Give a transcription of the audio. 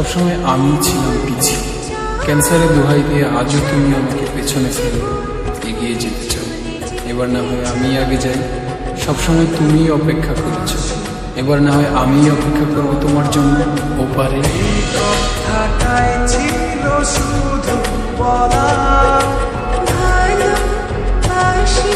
সবসময় আমি ছিলাম পিছিয়ে ক্যান্সারে দোহাই দিয়ে আজও তুমি আমাকে পেছনে ফেলে এগিয়ে যেতে চাও। এবার না হয় আমি আগে যাই। সবসময় তুমি অপেক্ষা করেছ। এবার না হয় আমি অপেক্ষা করব তোমার জন্য ওপারে। শুধু বলা ভালোবাসি